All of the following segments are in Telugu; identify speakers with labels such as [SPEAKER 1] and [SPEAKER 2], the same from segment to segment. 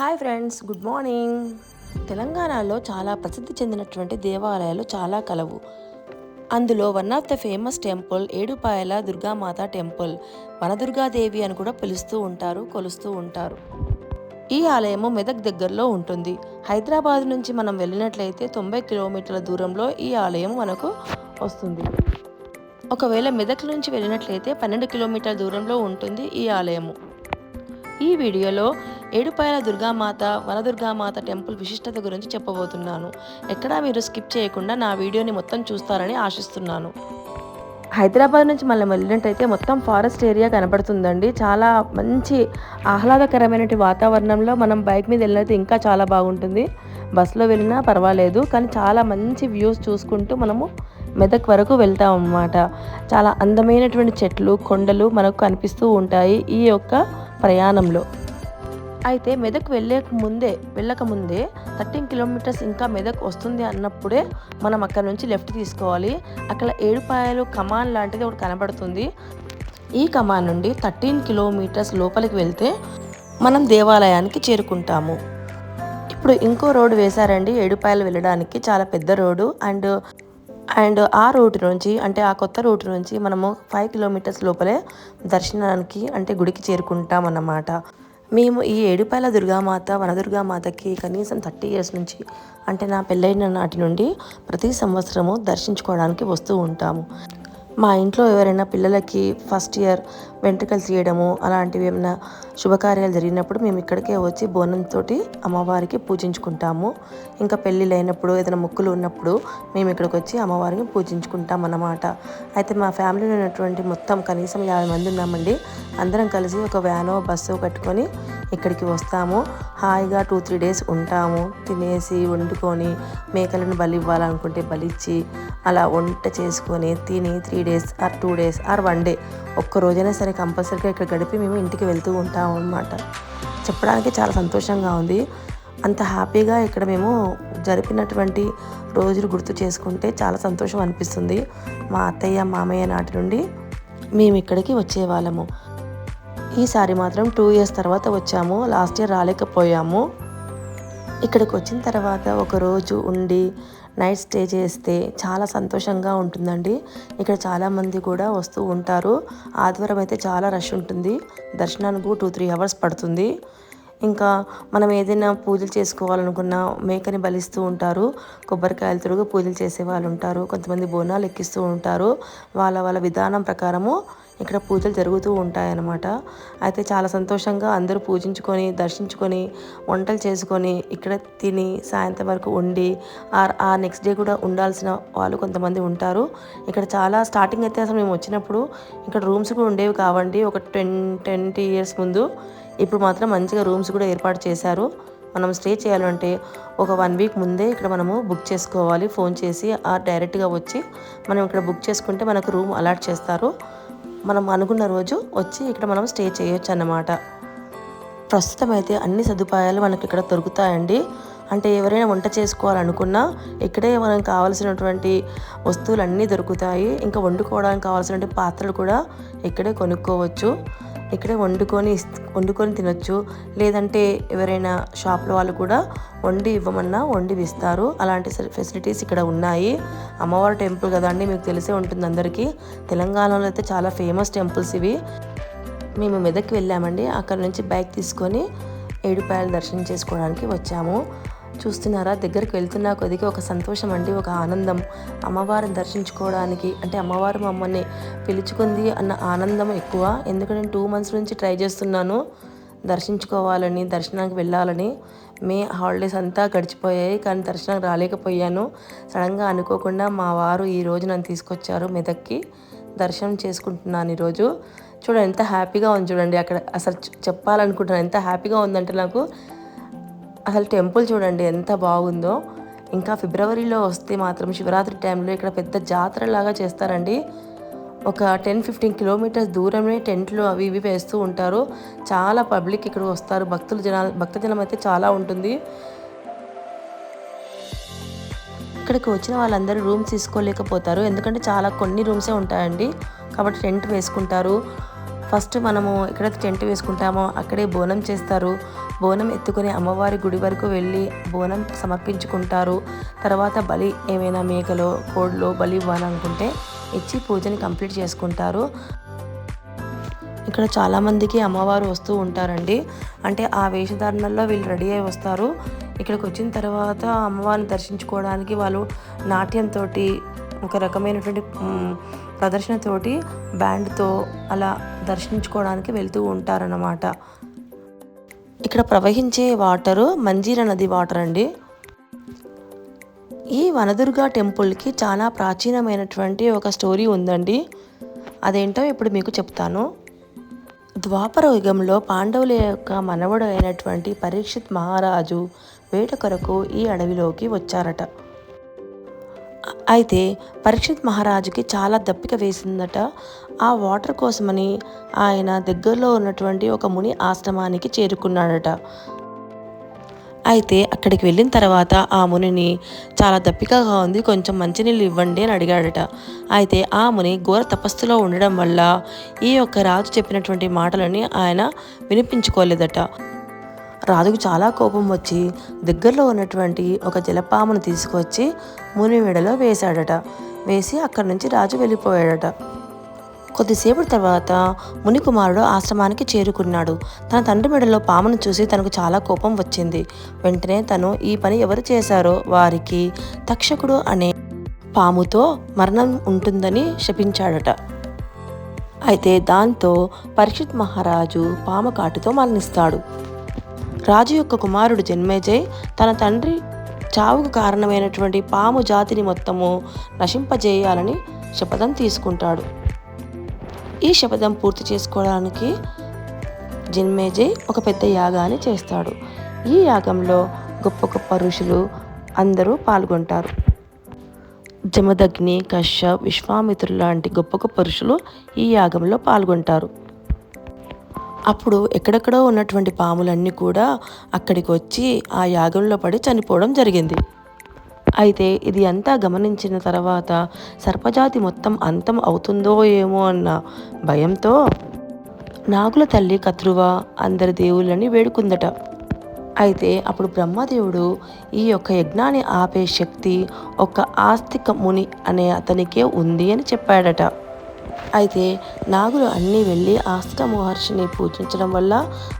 [SPEAKER 1] Hi friends good morning. తెలంగాణలో చాలా ప్రసిద్ధి చెందినటువంటి దేవాలయాలు చాలా కలవు. అందులో one of the famous temple Edupayala Durgamata temple Vanadurgadevi అని కూడా పిలుస్తూ ఉంటారు కొలుస్తూ ఉంటారు. ఈ ఆలయము మెదక్ దగ్గరలో ఉంటుంది. హైదరాబాద్ నుంచి మనం వెళ్ళినట్లయితే తొంభై కిలోమీటర్ల దూరంలో ఈ ఆలయం మనకు వస్తుంది. ఒకవేళ మెదక్ నుంచి వెళ్ళినట్లయితే పన్నెండు కిలోమీటర్ల దూరంలో ఉంటుంది ఈ ఆలయము. ఈ వీడియోలో ఏడుపాయల దుర్గామాత వనదుర్గామాత టెంపుల్ విశిష్టత గురించి చెప్పబోతున్నాను. ఎక్కడా మీరు స్కిప్ చేయకుండా నా వీడియోని మొత్తం చూస్తారని ఆశిస్తున్నాను. హైదరాబాద్ నుంచి మనం వెళ్ళినట్టయితే మొత్తం ఫారెస్ట్ ఏరియా కనబడుతుందండి. చాలా మంచి ఆహ్లాదకరమైన వాతావరణంలో మనం బైక్ మీద వెళ్ళినట్టు ఇంకా చాలా బాగుంటుంది. బస్సులో వెళ్ళినా పర్వాలేదు కానీ చాలా మంచి వ్యూస్ చూసుకుంటూ మనము మెదక్ వరకు వెళ్తాం అన్నమాట చాలా అందమైనటువంటి చెట్లు కొండలు మనకు కనిపిస్తూ ఉంటాయి. ఈ యొక్క ప్రయాణంలో. అయితే మెదక్ వెళ్ళే ముందే వెళ్ళక ముందే థర్టీన్ కిలోమీటర్స్ ఇంకా మెదక్ వస్తుంది అన్నప్పుడే మనం అక్కడ నుంచి లెఫ్ట్ తీసుకోవాలి. అక్కడ ఏడుపాయలు కమాన్ లాంటిది ఒకటి కనబడుతుంది. ఈ కమాన్ నుండి థర్టీన్ కిలోమీటర్స్ లోపలికి వెళ్తే మనం దేవాలయానికి చేరుకుంటాము. ఇప్పుడు ఇంకో రోడ్డు వేశారండి ఏడుపాయలు వెళ్ళడానికి. చాలా పెద్ద రోడ్డు అండ్ అండ్ ఆ రూట్ నుంచి అంటే ఆ కొత్త రూట్ నుంచి మనము ఫైవ్ కిలోమీటర్స్ లోపలే దర్శనానికి అంటే గుడికి చేరుకుంటాం అన్నమాట మేము ఈ ఏడుపాయల దుర్గామాత వనదుర్గామాతకి కనీసం థర్టీ ఇయర్స్ నుంచి అంటే నా పెళ్ళైన నాటి నుండి ప్రతి సంవత్సరము దర్శించుకోవడానికి వస్తూ ఉంటాము. మా ఇంట్లో ఎవరైనా పిల్లలకి ఫస్ట్ ఇయర్ వెంట్రుకలు తీయడము అలాంటివి ఏమైనా శుభకార్యాలు జరిగినప్పుడు మేము ఇక్కడికే వచ్చి బోనంతో అమ్మవారికి పూజించుకుంటాము. ఇంకా పెళ్ళిళ్ళు అయినప్పుడు ఏదైనా మొక్కులు ఉన్నప్పుడు మేము ఇక్కడికి వచ్చి అమ్మవారిని పూజించుకుంటాం అన్నమాట. అయితే మా ఫ్యామిలీలో ఉన్నటువంటి మొత్తం కనీసం యాభై మంది ఉన్నామండి. అందరం కలిసి ఒక వ్యానో బస్సు కట్టుకొని ఇక్కడికి వస్తాము. హాయిగా టూ త్రీ డేస్ ఉంటాము. తినేసి వండుకొని మేకలను బలి ఇవ్వాలనుకుంటే బలిచ్చి అలా వంట చేసుకొని తిని three days or two days or one day ఒక్క రోజైనా సరే కంపల్సరీగా ఇక్కడ గడిపి మేము ఇంటికి వెళ్తూ ఉంటాము అనమాట చెప్పడానికి చాలా సంతోషంగా ఉంది. అంత హ్యాపీగా ఇక్కడ మేము జరిపినటువంటి రోజులు గుర్తు చేసుకుంటే చాలా సంతోషం అనిపిస్తుంది. మా అత్తయ్య మామయ్య నాటి నుండి మేము ఇక్కడికి వచ్చేవాళ్ళము. ఈసారి మాత్రం టూ ఇయర్స్ తర్వాత వచ్చాము. లాస్ట్ ఇయర్ రాలేకపోయాము. ఇక్కడికి వచ్చిన తర్వాత ఒకరోజు ఉండి నైట్ స్టే చేస్తే చాలా సంతోషంగా ఉంటుందండి. ఇక్కడ చాలామంది కూడా వస్తూ ఉంటారు. ఆదివారం అయితే చాలా రష్ ఉంటుంది. దర్శనానికి టూ త్రీ అవర్స్ పడుతుంది. ఇంకా మనం ఏదైనా పూజలు చేసుకోవాలనుకున్నా మేకని బలిస్తూ ఉంటారు. కొబ్బరికాయలు తిరుగు పూజలు చేసే వాళ్ళు ఉంటారు. కొంతమంది బోనాలు ఎక్కిస్తూ ఉంటారు. వాళ్ళ వాళ్ళ విధానం ప్రకారము ఇక్కడ పూజలు జరుగుతూ ఉంటాయన్నమాట. అయితే చాలా సంతోషంగా అందరూ పూజించుకొని దర్శించుకొని వంటలు చేసుకొని ఇక్కడ తిని సాయంత్రం వరకు ఉండి ఆ నెక్స్ట్ డే కూడా ఉండాల్సిన వాళ్ళు కొంతమంది ఉంటారు. ఇక్కడ చాలా స్టార్టింగ్ అయితే అసలు మేము వచ్చినప్పుడు ఇక్కడ రూమ్స్ కూడా ఉండేవి కావండి. ఒక టెన్ ట్వంటీ ఇయర్స్ ముందు. ఇప్పుడు మాత్రం మంచిగా రూమ్స్ కూడా ఏర్పాటు చేశారు. మనం స్టే చేయాలంటే ఒక వన్ వీక్ ముందే ఇక్కడ మనము బుక్ చేసుకోవాలి. ఫోన్ చేసి ఆ డైరెక్ట్గా వచ్చి మనం ఇక్కడ బుక్ చేసుకుంటే మనకు రూమ్ అలాట్ చేస్తారు. మనం అనుకున్న రోజు వచ్చి ఇక్కడ మనం స్టే చేయొచ్చు అన్నమాట ప్రస్తుతం అయితే అన్ని సదుపాయాలు మనకి ఇక్కడ దొరుకుతాయండి. అంటే ఎవరైనా వంట చేసుకోవాలనుకున్నా ఇక్కడే మనకు కావాల్సినటువంటి వస్తువులు అన్నీ దొరుకుతాయి. ఇంకా వండుకోవడానికి కావాల్సినటువంటి పాత్రలు కూడా ఇక్కడే కొనుక్కోవచ్చు. ఇక్కడే వండుకొని వండుకొని తినొచ్చు. లేదంటే ఎవరైనా షాప్లో వాళ్ళు కూడా వండి ఇవ్వమన్నా వండి ఇస్తారు. అలాంటి ఫెసిలిటీస్ ఇక్కడ ఉన్నాయి. అమ్మవారి టెంపుల్ కదండి మీకు తెలిసే ఉంటుంది అందరికీ. తెలంగాణలో అయితే చాలా ఫేమస్ టెంపుల్స్ ఇవి. మేము మెదక్కి వెళ్ళామండి. అక్కడ నుంచి బైక్ తీసుకొని ఏడుపాయలు దర్శనం చేసుకోవడానికి వచ్చాము. చూస్తున్నారా? దగ్గరికి వెళ్తున్నా కొద్దిగా ఒక సంతోషం అండి ఒక ఆనందం. అమ్మవారిని దర్శించుకోవడానికి అంటే అమ్మవారు మమ్మల్ని పిలుచుకుంది అన్న ఆనందం ఎక్కువ. ఎందుకంటే నేను టూ మంత్స్ నుంచి ట్రై చేస్తున్నాను దర్శించుకోవాలని దర్శనానికి వెళ్ళాలని. మే హాలిడేస్ అంతా గడిచిపోయాయి కానీ దర్శనానికి రాలేకపోయాను. సడన్గా అనుకోకుండా మా వారు ఈ రోజు నన్ను తీసుకొచ్చారు మెదక్కి. దర్శనం చేసుకుంటున్నాను ఈరోజు. చూడండి ఎంత హ్యాపీగా ఉంది చూడండి అక్కడ. అసలు చెప్పాలనుకుంటున్నాను ఎంత హ్యాపీగా ఉందంటే నాకు అసలు టెంపుల్ చూడండి ఎంత బాగుందో. ఇంకా ఫిబ్రవరిలో వస్తే మాత్రం శివరాత్రి టైంలో ఇక్కడ పెద్ద జాతర లాగా చేస్తారండి. ఒక టెన్ ఫిఫ్టీన్ కిలోమీటర్స్ దూరమే టెంట్లు అవి ఇవి వేస్తూ ఉంటారు. చాలా పబ్లిక్ ఇక్కడ వస్తారు. భక్తులు జనాలు భక్త జనం అయితే చాలా ఉంటుంది. ఇక్కడికి వచ్చిన వాళ్ళందరూ రూమ్స్ తీసుకోలేకపోతారు. ఎందుకంటే చాలా కొన్ని రూమ్సే ఉంటాయండి. కాబట్టి టెంట్ వేసుకుంటారు. ఫస్ట్ మనము ఎక్కడైతే టెంట్ వేసుకుంటామో అక్కడే బోనం చేస్తారు. బోనం ఎత్తుకొని అమ్మవారి గుడి వరకు వెళ్ళి బోనం సమర్పించుకుంటారు. తర్వాత బలి ఏమైనా మేకలో కోడిలో బలి ఇవ్వాలనుకుంటే ఇచ్చి పూజని కంప్లీట్ చేసుకుంటారు. ఇక్కడ చాలామందికి అమ్మవారు వస్తూ ఉంటారండి. అంటే ఆ వేషధారణలో వీళ్ళు రెడీ అయి వస్తారు. ఇక్కడికి వచ్చిన తర్వాత అమ్మవారిని దర్శించుకోవడానికి వాళ్ళు నాట్యంతో ఒక రకమైనటువంటి ప్రదర్శనతోటి బ్యాండ్తో అలా దర్శించుకోవడానికి వెళ్తూ ఉంటారన్నమాట. ఇక్కడ ప్రవహించే వాటరు మంజీర నది వాటర్ అండి. ఈ వనదుర్గ టెంపుల్కి చాలా ప్రాచీనమైనటువంటి ఒక స్టోరీ ఉందండి. అదేంటో ఇప్పుడు మీకు చెప్తాను. ద్వాపర యుగంలో పాండవుల యొక్క మనవడు అయినటువంటి పరీక్షిత్ మహారాజు వేట కొరకు ఈ అడవిలోకి వచ్చారట. అయితే పరీక్షిత్ మహారాజుకి చాలా దప్పిక వేసిందట. ఆ వాటర్ కోసమని ఆయన దగ్గరలో ఉన్నటువంటి ఒక ముని ఆశ్రమానికి చేరుకున్నాడట. అయితే అక్కడికి వెళ్ళిన తర్వాత ఆ మునిని చాలా దప్పికగా ఉంది కొంచెం మంచినీళ్ళు ఇవ్వండి అని అడిగాడట. అయితే ఆ ముని ఘోర తపస్సులో ఉండడం వల్ల ఈ యొక్క రాజు చెప్పినటువంటి మాటలని ఆయన వినిపించుకోలేదట. రాజుకు చాలా కోపం వచ్చి దగ్గరలో ఉన్నటువంటి ఒక జలపామును తీసుకొచ్చి ముని మెడలో వేశాడట. వేసి అక్కడి నుంచి రాజు వెళ్ళిపోయాడట. కొద్దిసేపటి తర్వాత మునికుమారుడు ఆశ్రమానికి చేరుకున్నాడు. తన తండ్రి మెడలో పామును చూసి తనకు చాలా కోపం వచ్చింది. వెంటనే తను ఈ పని ఎవరు చేశారో వారికి తక్షకుడు అనే పాముతో మరణం ఉంటుందని శపించాడట. అయితే దాంతో పరీక్షిత్ మహారాజు పాము కాటుతో మరణిస్తాడు. రాజు యొక్క కుమారుడు జన్మేజయ్ తన తండ్రి చావుకు కారణమైనటువంటి పాము జాతిని మొత్తము నశింపజేయాలని శపథం తీసుకుంటాడు. ఈ శపథం పూర్తి చేసుకోవడానికి జన్మేజయ్ ఒక పెద్ద యాగాన్ని చేస్తాడు. ఈ యాగంలో గొప్ప గొప్ప ఋషులు అందరూ పాల్గొంటారు. జమదగ్ని కశ్యప్ విశ్వామిత్రులు లాంటి గొప్ప గొప్ప ఋషులు ఈ యాగంలో పాల్గొంటారు. అప్పుడు ఎక్కడెక్కడో ఉన్నటువంటి పాములన్నీ కూడా అక్కడికి వచ్చి ఆ యాగంలో పడి చనిపోవడం జరిగింది. అయితే ఇది అంతా గమనించిన తర్వాత సర్పజాతి మొత్తం అంతం అవుతుందో ఏమో అన్న భయంతో నాగుల తల్లి కత్రువ అందరి దేవుళ్ళని వేడుకుందట. అయితే అప్పుడు బ్రహ్మదేవుడు ఈ యొక్క యజ్ఞాన్ని ఆపే శక్తి ఒక ఆస్తిక ముని అనే అతనికే ఉంది అని చెప్పాడట. అయితే నాగులు అన్నీ వెళ్ళి ఆస్తిక మహర్షిని పూజించడం వల్ల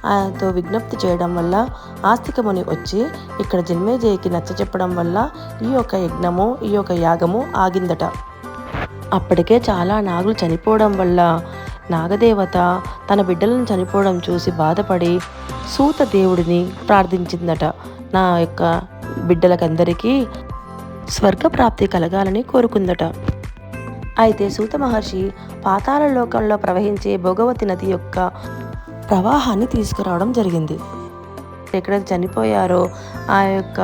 [SPEAKER 1] ఆయనతో విజ్ఞప్తి చేయడం వల్ల ఆస్తికముని వచ్చి ఇక్కడ జన్మేజయకి నచ్చ చెప్పడం వల్ల ఈ యొక్క యజ్ఞము ఈ యొక్క యాగము ఆగిందట. అప్పటికే చాలా నాగులు చనిపోవడం వల్ల నాగదేవత తన బిడ్డలను చనిపోవడం చూసి బాధపడి సూత దేవుడిని ప్రార్థించిందట. నా యొక్క బిడ్డలకందరికీ స్వర్గప్రాప్తి కలగాలని కోరుకుందట. అయితే సూత మహర్షి పాతాళ లోకంలో ప్రవహించే భోగవతి నది యొక్క ప్రవాహాన్ని తీసుకురావడం జరిగింది. ఎక్కడైతే చనిపోయారో ఆ యొక్క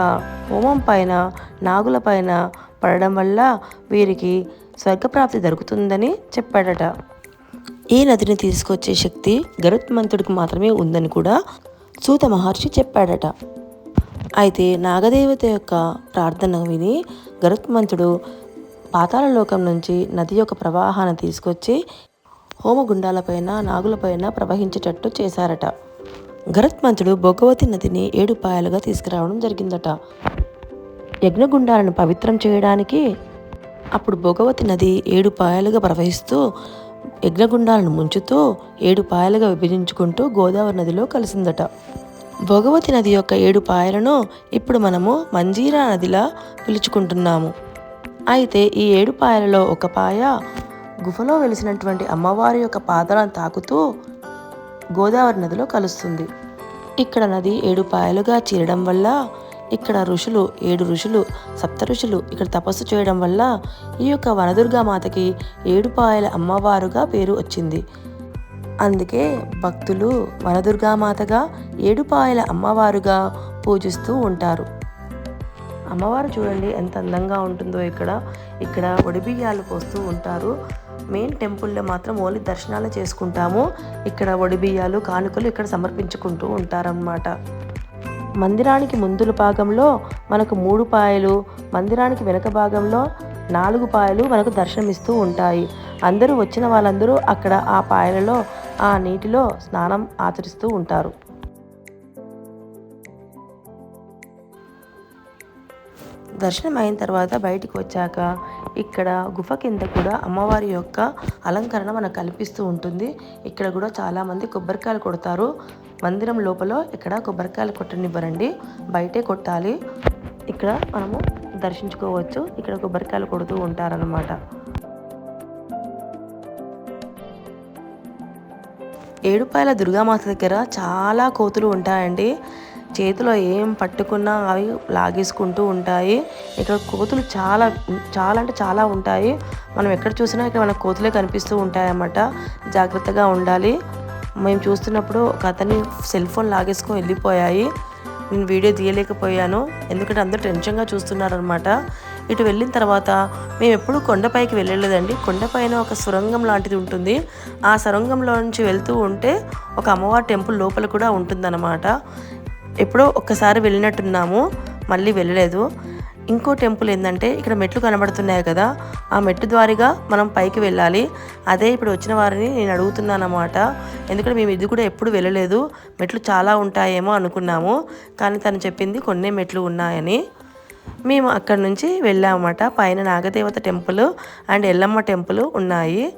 [SPEAKER 1] హోమం పైన నాగుల పైన పడడం వల్ల వీరికి స్వర్గప్రాప్తి దొరుకుతుందని చెప్పాడట. ఈ నదిని తీసుకొచ్చే శక్తి గరుత్మంతుడికి మాత్రమే ఉందని కూడా సూత మహర్షి చెప్పాడట. అయితే నాగదేవత యొక్క ప్రార్థన విని గరుత్మంతుడు పాతాళలోకం నుంచి నది యొక్క ప్రవాహాన్ని తీసుకొచ్చి హోమగుండాలపైన నాగులపైన ప్రవహించేటట్టు చేశారట. గరత్మంతుడు భోగవతి నదిని ఏడు పాయలుగా తీసుకురావడం జరిగిందట. యజ్ఞగుండాలను పవిత్రం చేయడానికి అప్పుడు భోగవతి నది ఏడు పాయలుగా ప్రవహిస్తూ యజ్ఞగుండాలను ముంచుతూ ఏడు పాయలుగా విభజించుకుంటూ గోదావరి నదిలో కలిసిందట. భోగవతి నది యొక్క ఏడు పాయలను ఇప్పుడు మనము మంజీరా నదిలా పిలుచుకుంటున్నాము. అయితే ఈ ఏడు పాయలలో ఒక పాయ గుహలో వెలిసినటువంటి అమ్మవారి యొక్క పాదాలను తాకుతూ గోదావరి నదిలో కలుస్తుంది. ఇక్కడ నది ఏడు పాయలుగా చీరడం వల్ల ఇక్కడ ఋషులు ఏడు ఋషులు సప్త ఋషులు ఇక్కడ తపస్సు చేయడం వల్ల ఈ యొక్క వనదుర్గా మాతకి ఏడు పాయల అమ్మవారుగా పేరు వచ్చింది. అందుకే భక్తులు వనదుర్గామాతగా ఏడుపాయల అమ్మవారుగా పూజిస్తూ ఉంటారు. అమ్మవారు చూడండి ఎంత అందంగా ఉంటుందో ఇక్కడ. ఇక్కడ ఒడిబియ్యాలు పోస్తూ ఉంటారు. మెయిన్ టెంపుల్లో మాత్రం ఓన్లీ దర్శనాలు చేసుకుంటాము. ఇక్కడ ఒడిబియ్యాలు కానుకలు ఇక్కడ సమర్పించుకుంటూ ఉంటారన్నమాట. మందిరానికి ముందుల భాగంలో మనకు మూడు పాయలు మందిరానికి వెనక భాగంలో నాలుగు పాయలు మనకు దర్శనమిస్తూ ఉంటాయి. అందరూ వచ్చిన వాళ్ళందరూ అక్కడ ఆ పాయలలో ఆ నీటిలో స్నానం ఆచరిస్తూ ఉంటారు. దర్శనం అయిన తర్వాత బయటికి వచ్చాక ఇక్కడ గుఫ కింద కూడా అమ్మవారి యొక్క అలంకరణ మనకు కల్పిస్తూ ఉంటుంది. ఇక్కడ కూడా చాలామంది కొబ్బరికాయలు కొడతారు. మందిరం లోపల ఇక్కడ కొబ్బరికాయలు కొట్టనివ్వరండి. బయటే కొట్టాలి. ఇక్కడ మనము దర్శించుకోవచ్చు. ఇక్కడ కొబ్బరికాయలు కొడుతూ ఉంటారనమాట ఏడుపాయల దుర్గామాత దగ్గర చాలా కోతులు ఉంటాయండి. చేతిలో ఏం పట్టుకున్నా అవి లాగేసుకుంటూ ఉంటాయి. ఇక్కడ కోతులు చాలా చాలా అంటే చాలా ఉంటాయి. మనం ఎక్కడ చూసినా ఇక్కడ మన కోతులే కనిపిస్తూ ఉంటాయన్నమాట. జాగ్రత్తగా ఉండాలి. మేము చూస్తున్నప్పుడు ఒక అతని సెల్ ఫోన్ లాగేసుకొని వెళ్ళిపోయాయి. నేను వీడియో తీయలేకపోయాను. ఎందుకంటే అందరూ టెన్షన్గా చూస్తున్నారనమాట ఇటు వెళ్ళిన తర్వాత మేము ఎప్పుడు కొండపైకి వెళ్ళలేదండి. కొండపైన ఒక సొరంగం లాంటిది ఉంటుంది. ఆ సొరంగంలో నుంచి వెళ్తూ ఉంటే ఒక అమ్మవారి టెంపుల్ లోపల కూడా ఉంటుందన్నమాట. ఎప్పుడో ఒక్కసారి వెళ్ళినట్టున్నాము మళ్ళీ వెళ్ళలేదు. ఇంకో టెంపుల్ ఏంటంటే ఇక్కడ మెట్లు కనబడుతున్నాయి కదా ఆ మెట్టు ద్వారిగా మనం పైకి వెళ్ళాలి. అదే ఇప్పుడు వచ్చిన వారిని నేను అడుగుతున్నాను అనమాట ఎందుకంటే మేము ఇది కూడా ఎప్పుడు వెళ్ళలేదు. మెట్లు చాలా ఉంటాయేమో అనుకున్నాము. కానీ తను చెప్పింది కొన్ని మెట్లు ఉన్నాయని. మేము అక్కడ నుంచి వెళ్ళామన్నమాట. పైన నాగదేవత టెంపుల్ అండ్ ఎల్లమ్మ టెంపుల్ ఉన్నాయి.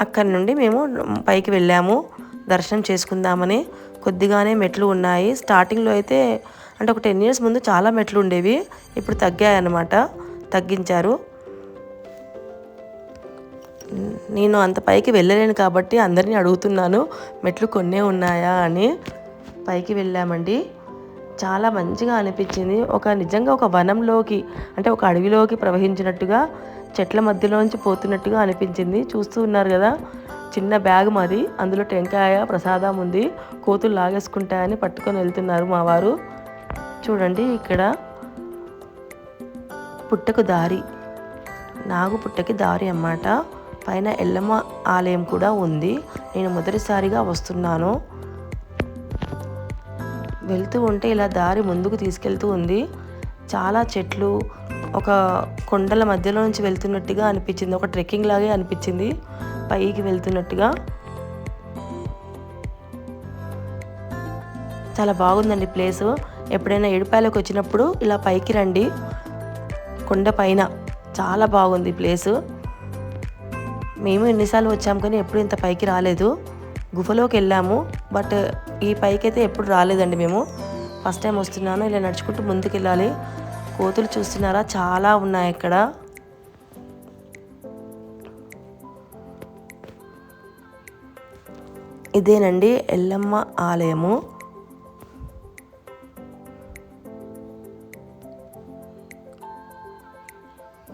[SPEAKER 1] అక్కడి నుండి మేము పైకి వెళ్ళాము. దర్శనం చేసుకుందామని కొద్దిగానే మెట్లు ఉన్నాయి. స్టార్టింగ్లో అయితే అంటే ఒక టెన్ ఇయర్స్ ముందు చాలా మెట్లు ఉండేవి. ఇప్పుడు తగ్గాయన్నమాట. తగ్గించారు. నేను అంత పైకి వెళ్ళలేను కాబట్టి అందరినీ అడుగుతున్నాను మెట్లు కొన్నే ఉన్నాయా అని. పైకి వెళ్ళామండి. చాలా మంచిగా అనిపించింది. ఒక నిజంగా ఒక వనంలోకి అంటే ఒక అడవిలోకి ప్రవహించినట్టుగా చెట్ల మధ్యలోంచి పోతున్నట్టుగా అనిపించింది. చూస్తూ ఉన్నారు కదా. చిన్న బ్యాగ్ మాది. అందులో టెంకాయ ప్రసాదం ఉంది. కోతులు లాగేసుకుంటాయని పట్టుకొని వెళ్తున్నారు మా వారు. చూడండి ఇక్కడ పుట్టకు దారి. నాగు పుట్టకి దారి అన్నమాట. పైన ఎల్లమ్మ ఆలయం కూడా ఉంది. నేను మొదటిసారిగా వస్తున్నాను. వెళ్తూ ఉంటే ఇలా దారి ముందుకు తీసుకెళ్తూ ఉంది. చాలా చెట్లు ఒక కొండల మధ్యలో నుంచి వెళ్తున్నట్టుగా అనిపించింది. ఒక ట్రెక్కింగ్ లాగే అనిపించింది. పైకి వెళ్తున్నట్టుగా చాలా బాగుందండి ప్లేసు. ఎప్పుడైనా ఏడుపాయలకు వచ్చినప్పుడు ఇలా పైకి రండి. కొండ పైన చాలా బాగుంది ప్లేసు. మేము ఎన్నిసార్లు వచ్చాము కానీ ఎప్పుడు ఇంత పైకి రాలేదు. గుఫలోకి వెళ్ళాము. బట్ ఈ పైకి అయితే ఎప్పుడు రాలేదండి మేము. ఫస్ట్ టైం వస్తున్నాను. ఇలా నడుచుకుంటూ ముందుకు వెళ్ళాలి కోతులు చూస్తున్నారా? చాలా ఉన్నాయి ఇక్కడ ఇదేనండి ఎల్లమ్మ ఆలయము.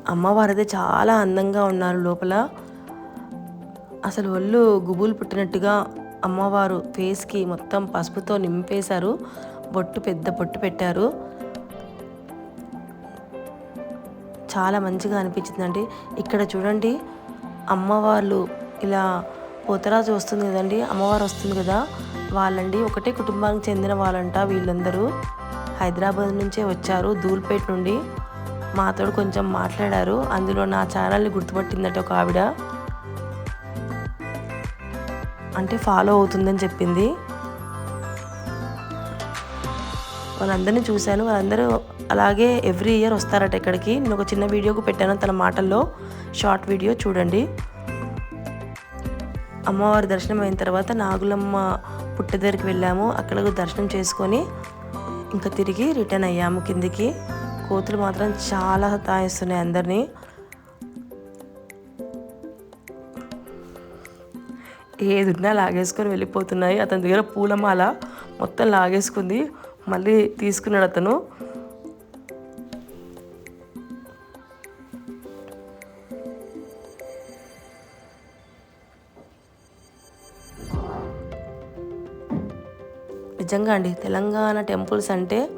[SPEAKER 1] అమ్మవారిదే చాలా అందంగా ఉన్నారు లోపల. అసలు ఒళ్ళు గుబులు పుట్టినట్టుగా అమ్మవారు ఫేస్కి మొత్తం పసుపుతో నింపేశారు. బొట్టు పెద్ద బొట్టు పెట్టారు. చాలా మంచిగా అనిపించిందండి. ఇక్కడ చూడండి అమ్మవార్లు ఇలా పోతరాజు వస్తుంది కదండి అమ్మవారు వస్తుంది కదా వాళ్ళండి ఒకటే కుటుంబానికి చెందిన వాళ్ళంట వీళ్ళందరూ. హైదరాబాద్ నుంచే వచ్చారు ధూల్పేట నుండి. మాతో కొంచెం మాట్లాడారు అందులో నా ఛానల్ని గుర్తుపట్టిందట ఒక ఆవిడ. అంటే ఫాలో అవుతుందని చెప్పింది. వాళ్ళందరినీ చూశాను వాళ్ళందరూ అలాగే ఎవ్రీ ఇయర్ వస్తారట ఇక్కడికి. నేను ఒక చిన్న వీడియోకు పెట్టాను తన మాటల్లో. షార్ట్ వీడియో చూడండి. అమ్మవారి దర్శనం అయిన తర్వాత నాగులమ్మ పుట్ట దగ్గరికి వెళ్ళాము. అక్కడ దర్శనం చేసుకొని ఇంకా తిరిగి రిటర్న్ అయ్యాము కిందికి. కోతులు మాత్రం చాలా తాయిస్తున్నాయి అందరినీ. ఏదున్నా లాగేసుకొని వెళ్ళిపోతున్నాయి. అతని దగ్గర పూలమాల మొత్తం లాగేసుకుంది. మళ్ళీ తీసుకున్నాడు అతను. నిజంగా అండి తెలంగాణ టెంపుల్స్ అంటే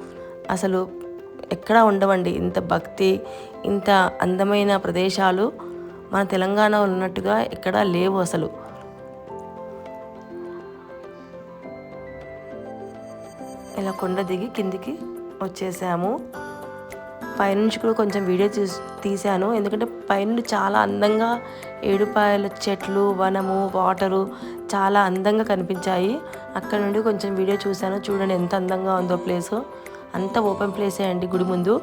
[SPEAKER 1] అసలు ఎక్కడా ఉండవండి. ఇంత భక్తి ఇంత అందమైన ప్రదేశాలు మన తెలంగాణలో ఉన్నట్టుగా ఎక్కడా లేవు అసలు. ఇలా కొండ దిగి కిందికి వచ్చేసాము. పైనుంచి కూడా కొంచెం వీడియో తీస్- తీశాను. ఎందుకంటే పైనుండి చాలా అందంగా ఏడుపాయల చెట్లు వనము వాటరు చాలా అందంగా కనిపించాయి. అక్కడ నుండి కొంచెం వీడియో చూశాను. చూడండి ఎంత అందంగా ఉందో ప్లేస్. అంత ఓపెన్ ప్లేసే అండి గుడి ముందు.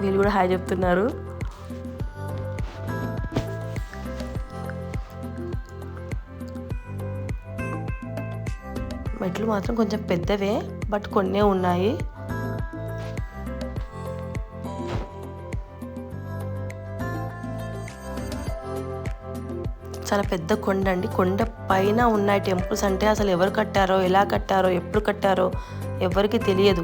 [SPEAKER 1] వీళ్ళు కూడా హాయ్ చెప్తున్నారు. మెట్లు మాత్రం కొంచెం పెద్దవే బట్ కొన్నే ఉన్నాయి. చాలా పెద్ద కొండ అండి. కొండ పైన ఉన్న టెంపుల్స్ అంటే అసలు ఎవరు కట్టారో ఎలా కట్టారో ఎప్పుడు కట్టారో ఎవరికి తెలియదు.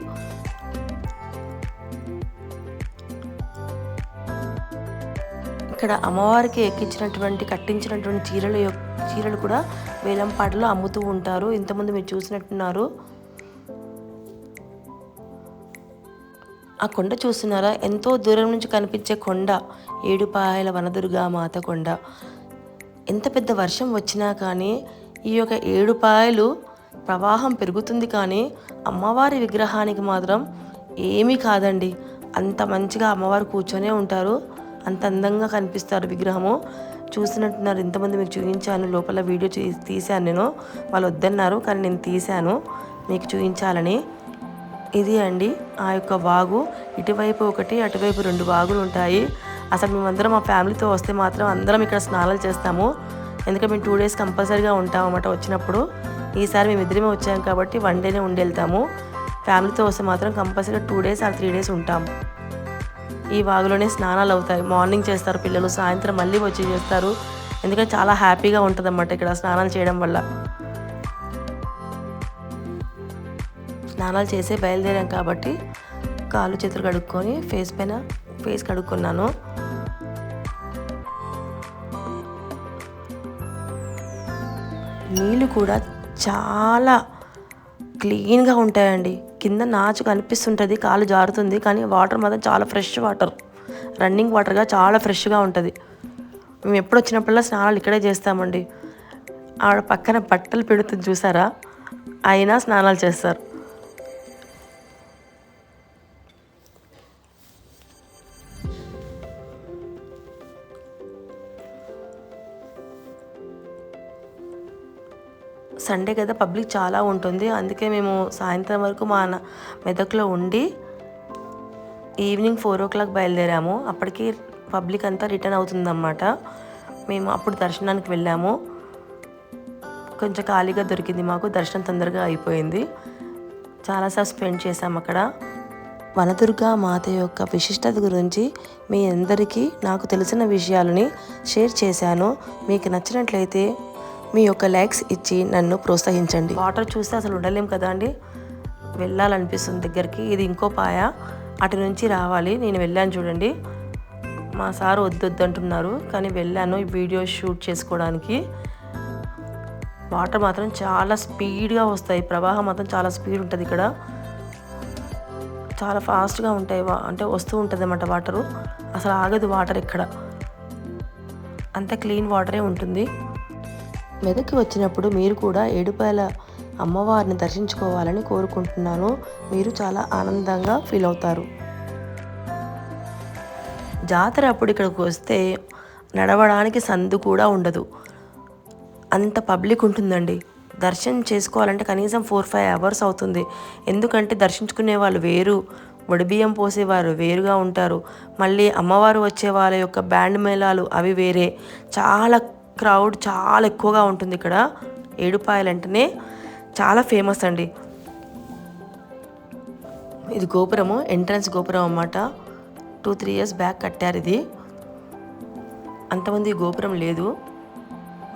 [SPEAKER 1] ఇక్కడ అమ్మవారికి ఎక్కించినటువంటి కట్టించినటువంటి చీరలు చీరలు కూడా వేలంపాటలో అమ్ముతూ ఉంటారు. ఇంతకుముందు మీరు చూసినట్టున్నారు. ఆ కొండ చూస్తున్నారా? ఎంతో దూరం నుంచి కనిపించే కొండ. ఏడుపాయల వనదుర్గా మాత కొండ. ఎంత పెద్ద వర్షం వచ్చినా కానీ ఈ యొక్క ఏడుపాయలు ప్రవాహం పెరుగుతుంది కానీ అమ్మవారి విగ్రహానికి మాత్రం ఏమీ కాదండి. అంత మంచిగా అమ్మవారు కూర్చొనే ఉంటారు. అంత అందంగా కనిపిస్తారు విగ్రహము. చూసినట్టున్నారు ఇంతమంది మీకు చూపించాను లోపల వీడియో తీశాను నేను. వాళ్ళు వద్దన్నారు కానీ నేను తీశాను. మీకు చూపించాలని. ఇది అండి ఆ యొక్క వాగు. ఇటువైపు ఒకటి అటువైపు రెండు వాగులు ఉంటాయి. అసలు మేమందరం మా ఫ్యామిలీతో వస్తే మాత్రం అందరం ఇక్కడ స్నానాలు చేస్తాము. ఎందుకంటే మేము టూ డేస్ కంపల్సరీగా ఉంటాం అన్నమాట వచ్చినప్పుడు. ఈసారి మేము ఇద్దరమే వచ్చాం కాబట్టి వన్ డేనే ఉండి వెళ్తాము. ఫ్యామిలీతో వస్తే మాత్రం కంపల్సరీగా టూ డేస్ ఆ త్రీ డేస్ ఉంటాం. ఈ వాగులోనే స్నానాలు అవుతాయి. మార్నింగ్ చేస్తారు పిల్లలు సాయంత్రం మళ్ళీ వచ్చి చేస్తారు. ఎందుకంటే చాలా హ్యాపీగా ఉంటుంది అన్నమాట ఇక్కడ స్నానాలు చేయడం వల్ల. స్నానాలు చేసే బయలుదేరాం కాబట్టి కాళ్ళు చేతులు కడుక్కొని ఫేస్ పైన ఫేస్ కడుక్కున్నాను. నీళ్ళు కూడా చాలా క్లీన్గా ఉంటాయండి. కింద నాచు కనిపిస్తుంటుంది కాలు జారుతుంది కానీ వాటర్ మాత్రం చాలా ఫ్రెష్ వాటర్. రన్నింగ్ వాటర్గా చాలా ఫ్రెష్గా ఉంటుంది. మేము ఎప్పుడు వచ్చినప్పుడల్లా స్నానాలు ఇక్కడే చేస్తామండి. ఆవిడ పక్కన బట్టలు పెడుతుంది చూసారా? అయినా స్నానాలు చేస్తారు. సండే కదా పబ్లిక్ చాలా ఉంటుంది. అందుకే మేము సాయంత్రం వరకు మా మెదక్లో ఉండి ఈవినింగ్ ఫోర్ ఓ క్లాక్ బయలుదేరాము. అప్పటికి పబ్లిక్ అంతా రిటర్న్ అవుతుందన్నమాట. మేము అప్పుడు దర్శనానికి వెళ్ళాము. కొంచెం ఖాళీగా దొరికింది మాకు. దర్శనం తొందరగా అయిపోయింది. చాలాసేపు స్పెండ్ చేసాం అక్కడ. వనదుర్గా మాత యొక్క విశిష్టత గురించి మీ అందరికీ నాకు తెలిసిన విషయాలని షేర్ చేశాను. మీకు నచ్చినట్లయితే మీ యొక్క లైక్స్ ఇచ్చి నన్ను ప్రోత్సహించండి. వాటర్ చూస్తే అసలు ఉండలేం కదా అండి? వెళ్ళాలనిపిస్తుంది దగ్గరికి. ఇది ఇంకో పాయ. అటు నుంచి రావాలి. నేను వెళ్ళాను చూడండి. మా సార్ వద్దొద్దు అంటున్నారు. కానీ వెళ్ళాను ఈ వీడియో షూట్ చేసుకోవడానికి. వాటర్ మాత్రం చాలా స్పీడ్గా వస్తాయి. ప్రవాహం మాత్రం చాలా స్పీడ్ ఉంటుంది ఇక్కడ. చాలా ఫాస్ట్గా ఉంటాయి వా- అంటే వస్తూ ఉంటుంది అన్నమాట వాటరు. అసలు ఆగదు వాటర్ ఇక్కడ అంత క్లీన్ వాటరే ఉంటుంది. మెదక్కి వచ్చినప్పుడు మీరు కూడా ఏడుపాయల అమ్మవారిని దర్శించుకోవాలని కోరుకుంటున్నాను. మీరు చాలా ఆనందంగా ఫీల్ అవుతారు. జాతర అప్పుడు ఇక్కడికి వస్తే నడవడానికి సందు కూడా ఉండదు. అంత పబ్లిక్ ఉంటుందండి. దర్శనం చేసుకోవాలంటే కనీసం ఫోర్ ఫైవ్ అవర్స్ అవుతుంది. ఎందుకంటే దర్శించుకునే వాళ్ళు వేరు వడిబియ్యం పోసేవారు వేరుగా ఉంటారు. మళ్ళీ అమ్మవారు వచ్చే వాళ్ళ యొక్క బ్యాండ్ మేళాలు అవి వేరే. చాలా క్రౌడ్ చాలా ఎక్కువగా ఉంటుంది ఇక్కడ. ఏడుపాయలు అంటేనే చాలా ఫేమస్ అండి. ఇది గోపురము ఎంట్రన్స్ గోపురం అన్నమాట. టూ త్రీ ఇయర్స్ బ్యాక్ కట్టారు ఇది. అంతమంది గోపురం లేదు.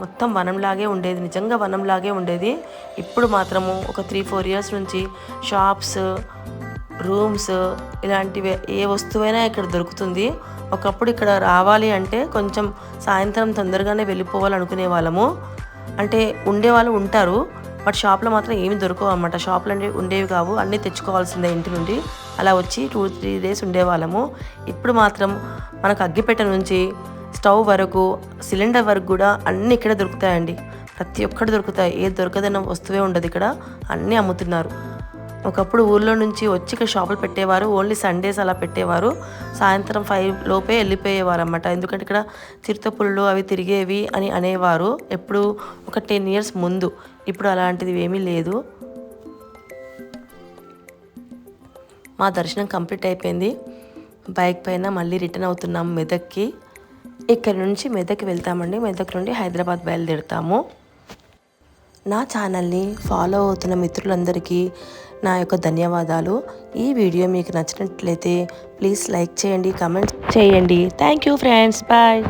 [SPEAKER 1] మొత్తం వనంలాగే ఉండేది నిజంగా వనంలాగే ఉండేది. ఇప్పుడు మాత్రము ఒక త్రీ ఫోర్ ఇయర్స్ నుంచి షాప్స్ రూమ్స్ ఇలాంటివి ఏ వస్తువైనా ఇక్కడ దొరుకుతుంది. ఒకప్పుడు ఇక్కడ రావాలి అంటే కొంచెం సాయంత్రం తొందరగానే వెళ్ళిపోవాలనుకునే వాళ్ళము. అంటే ఉండేవాళ్ళు ఉంటారు బట్ షాప్లో మాత్రం ఏమి దొరకవు అన్నమాట. షాప్లు అంటే ఉండేవి కావు అన్నీ తెచ్చుకోవాల్సిందే ఇంటి నుండి. అలా వచ్చి టూ త్రీ డేస్ ఉండేవాళ్ళము ఇప్పుడు మాత్రం మనకు అగ్గిపెట్ట నుంచి స్టవ్ వరకు సిలిండర్ వరకు కూడా అన్నీ ఇక్కడ దొరుకుతాయండి. ప్రతి ఒక్కటి దొరుకుతాయి. ఏది దొరకదన్న వస్తువే ఉండదు ఇక్కడ. అన్నీ అమ్ముతున్నారు. ఒకప్పుడు ఊర్లో నుంచి వచ్చి ఇక్కడ షాపులు పెట్టేవారు. ఓన్లీ సండేస్ అలా పెట్టేవారు. సాయంత్రం ఫైవ్ లోపే వెళ్ళిపోయేవారు అనమాట ఎందుకంటే ఇక్కడ చిరుతపుళ్ళు అవి తిరిగేవి అని అనేవారు. ఎప్పుడు ఒక టెన్ ఇయర్స్ ముందు. ఇప్పుడు అలాంటిది ఏమీ లేదు. మా దర్శనం కంప్లీట్ అయిపోయింది. బైక్ పైన మళ్ళీ రిటర్న్ అవుతున్నాం మెదక్కి. ఇక్కడ నుంచి మెదక్ వెళ్తామండి. మెదక్ నుండి హైదరాబాద్ బయలుదేరుతాము. నా ఛానల్ని ఫాలో అవుతున్న మిత్రులందరికీ నా యొక్క ధన్యవాదాలు. ఈ వీడియో మీకు నచ్చినట్లయితే ప్లీజ్ లైక్ చేయండి కమెంట్ చేయండి. Thank you friends bye